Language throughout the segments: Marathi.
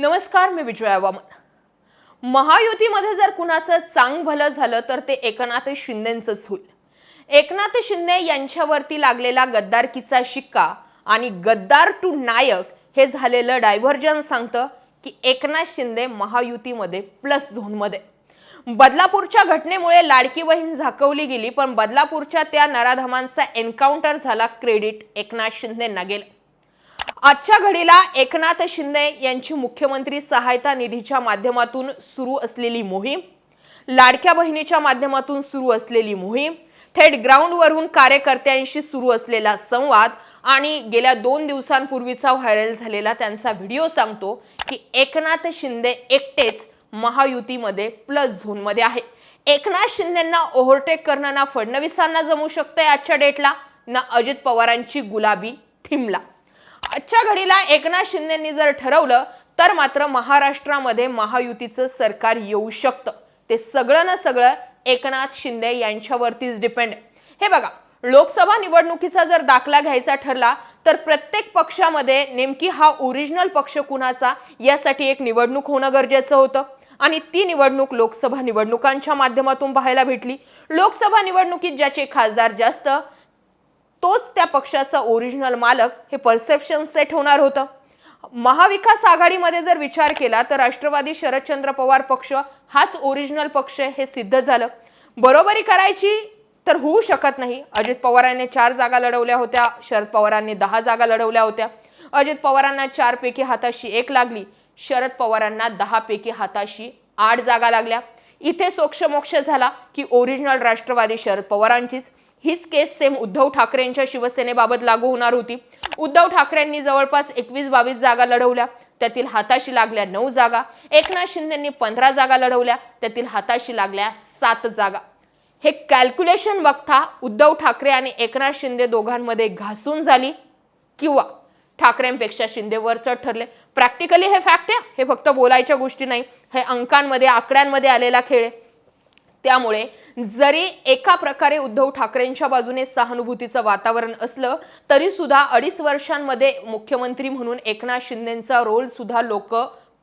नमस्कार मी विजया वामन. महायुतीमध्ये जर कुणाचं चांग भलं झालं तर ते एकनाथ शिंदेंचंच होईल एकनाथ शिंदे यांच्यावरती लागलेला गद्दारकीचा शिक्का आणि गद्दार टू नायक हे झालेलं डायव्हर्जन सांगतं की एकनाथ शिंदे महायुतीमध्ये प्लस झोनमध्ये बदलापूरच्या घटनेमुळे लाडकी बहीण झाकवली गेली पण बदलापूरच्या त्या नराधमांचा एन्काउंटर झाला क्रेडिट एकनाथ शिंदेंना गेलं. आजच्या घडीला एकनाथ शिंदे यांची मुख्यमंत्री सहायता निधीच्या माध्यमातून सुरू असलेली मोहीम लाडक्या बहिणीच्या माध्यमातून सुरू असलेली मोहीम थेट ग्राउंडवरून कार्यकर्त्यांशी सुरू असलेला संवाद आणि गेल्या दोन दिवसांपूर्वीचा व्हायरल झालेला त्यांचा व्हिडिओ सांगतो की एकनाथ शिंदे एकटेच महायुतीमध्ये प्लस झोनमध्ये आहे. एकनाथ शिंदेंना ओव्हरटेक करणं ना फडणवीसांना जमू शकतंय आजच्या डेटला ना अजित पवारांची गुलाबी थिमला. आजच्या घडीला एकनाथ शिंदेंनी जर ठरवलं तर मात्र महाराष्ट्रामध्ये महायुतीचं सरकार येऊ शकतं. ते सगळं ना सगळं एकनाथ शिंदे यांच्यावरतीच डिपेंड हे बघा लोकसभा निवडणुकीचा जर दाखला घ्यायचा ठरला तर प्रत्येक पक्षामध्ये नेमकी हा ओरिजिनल पक्ष कुणाचा यासाठी एक निवडणूक होणं गरजेचं होतं. आणि ती निवडणूक लोकसभा निवडणुकांच्या माध्यमातून पाहायला भेटली. लोकसभा निवडणुकीत ज्याचे खासदार जास्त तोच त्या पक्षाचा ओरिजिनल मालक हे परसेप्शन सेट होणार होतं. महाविकास आघाडीमध्ये जर विचार केला तर राष्ट्रवादी शरदचंद्र पवार पक्ष हाच ओरिजिनल पक्ष हे सिद्ध झालं. बरोबरी करायची तर होऊ शकत नाही. अजित पवारांनी चार जागा लढवल्या होत्या शरद पवारांनी दहा जागा लढवल्या होत्या. अजित पवारांना चार पैकी हाताशी एक लागली शरद पवारांना दहा पैकी हाताशी आठ जागा लागल्या. इथे सोक्षमोक्ष झाला की ओरिजिनल राष्ट्रवादी शरद पवारांचीच. हीच केस सेम उद्धव ठाकरेंच्या शिवसेनेबाबत लागू होणार होती. उद्धव ठाकरेंनी जवळपास एकवीस बावीस जागा लढवल्या. त्यातील हाताशी लागल्या नऊ जागा. एकनाथ शिंदेंनी पंधरा जागा लढवल्या. त्यातील हाताशी लागल्या सात जागा. हे कॅल्क्युलेशन बघता उद्धव ठाकरे आणि एकनाथ शिंदे दोघांमध्ये घासून झाली किंवा ठाकरेंपेक्षा शिंदे वरचढ ठरले. प्रॅक्टिकली हे फॅक्ट आहे. हे फक्त बोलायच्या गोष्टी नाही. हे अंकांमध्ये आकड्यांमध्ये आलेला खेळ आहे. त्यामुळे जरी एका प्रकारे उद्धव ठाकरेंच्या बाजूने सहानुभूतीचं वातावरण असलं तरी सुद्धा अडीच वर्षांमध्ये मुख्यमंत्री म्हणून एकनाथ शिंदेचा रोल सुद्धा लोक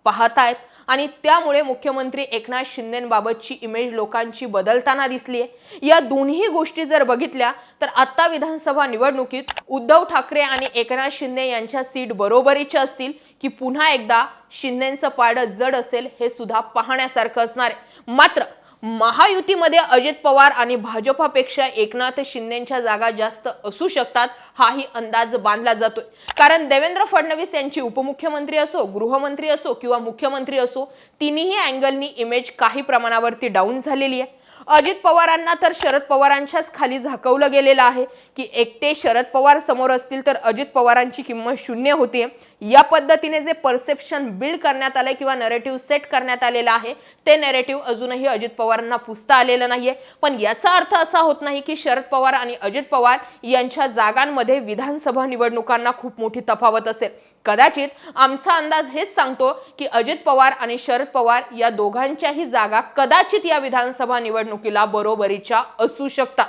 पाहतायत. आणि त्यामुळे मुख्यमंत्री एकनाथ शिंदेबाबतची इमेज लोकांची बदलताना दिसली आहे या दोन्ही गोष्टी जर बघितल्या तर आता विधानसभा निवडणुकीत उद्धव ठाकरे आणि एकनाथ शिंदे यांच्या सीट बरोबरीच्या असतील की पुन्हा एकदा शिंदेचं पाडं जड असेल हे सुद्धा पाहण्यासारखं असणार आहे. मात्र महायुतीमध्ये अजित पवार आणि भाजपापेक्षा एकनाथ शिंदेच्या जागा जास्त असू शकतात हाही अंदाज बांधला जातोय. कारण देवेंद्र फडणवीस यांची उपमुख्यमंत्री असो गृहमंत्री असो किंवा मुख्यमंत्री असो तिन्ही अँगलनी इमेज काही प्रमाणावरती डाऊन झालेली आहे. अजित पवारांना तर शरद पवारांच्याच खाली झाकवलं गेलेलं आहे की एकटे शरद पवार समोर असतील तर अजित पवारांची किंमत शून्य होते या पद्धतीने जे परसेप्शन बिल्ड करण्यात आलंय किंवा नरेटिव्ह सेट करण्यात आलेलं आहे ते नेरेटिव्ह अजूनही अजित पवारांना पुसता आलेलं नाहीये. पण याचा अर्थ असा होत नाही की शरद पवार आणि अजित पवार यांच्या जागांमध्ये विधानसभा निवडणुकांना खूप मोठी तफावत असेल. कदाचित आमचा अंदाज हेच सांगतो की अजित पवार आणि शरद पवार या दोघांच्याही जागा कदाचित या विधानसभा निवडणुकीला बरोबरीच्या असू शकतात.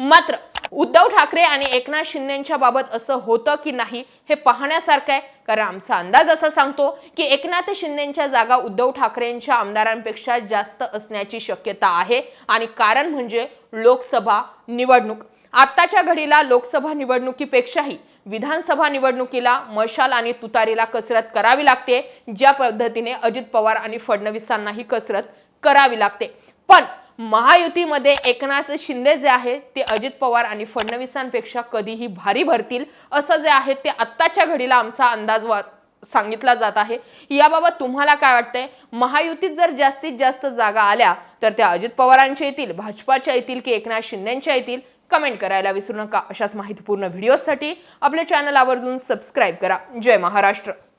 मात्र उद्धव ठाकरे आणि एकनाथ शिंदेच्या बाबत असं होतं की नाही हे पाहण्यासारखं आहे. कारण आमचा अंदाज असा सांगतो की एकनाथ शिंदेच्या जागा उद्धव ठाकरेंच्या आमदारांपेक्षा जास्त असण्याची शक्यता आहे. आणि कारण म्हणजे लोकसभा निवडणूक. आत्ताच्या घडीला लोकसभा निवडणुकीपेक्षाही विधानसभा निवडणुकीला मशाल आणि तुतारीला कसरत करावी लागते ज्या पद्धतीने अजित पवार आणि फडणवीसांनाही कसरत करावी लागते. पण महायुतीमध्ये एकनाथ शिंदे जे आहे ते अजित पवार आणि फडणवीसांपेक्षा कधीही भारी भरतील. असं जे आहे ते आत्ताच्या घडीला आमचा अंदाज सांगितला जात आहे. याबाबत तुम्हाला काय वाटतंय? महायुतीत जर जास्तीत जास्त जागा आल्या तर त्या अजित पवारांच्या येतील भाजपाच्या येतील की एकनाथ शिंदेच्या येतील? कमेंट करायला विसरू नका. अशाच माहितीपूर्ण व्हिडिओसाठी आपल्या चॅनल आवर्जून सबस्क्राईब करा. जय महाराष्ट्र.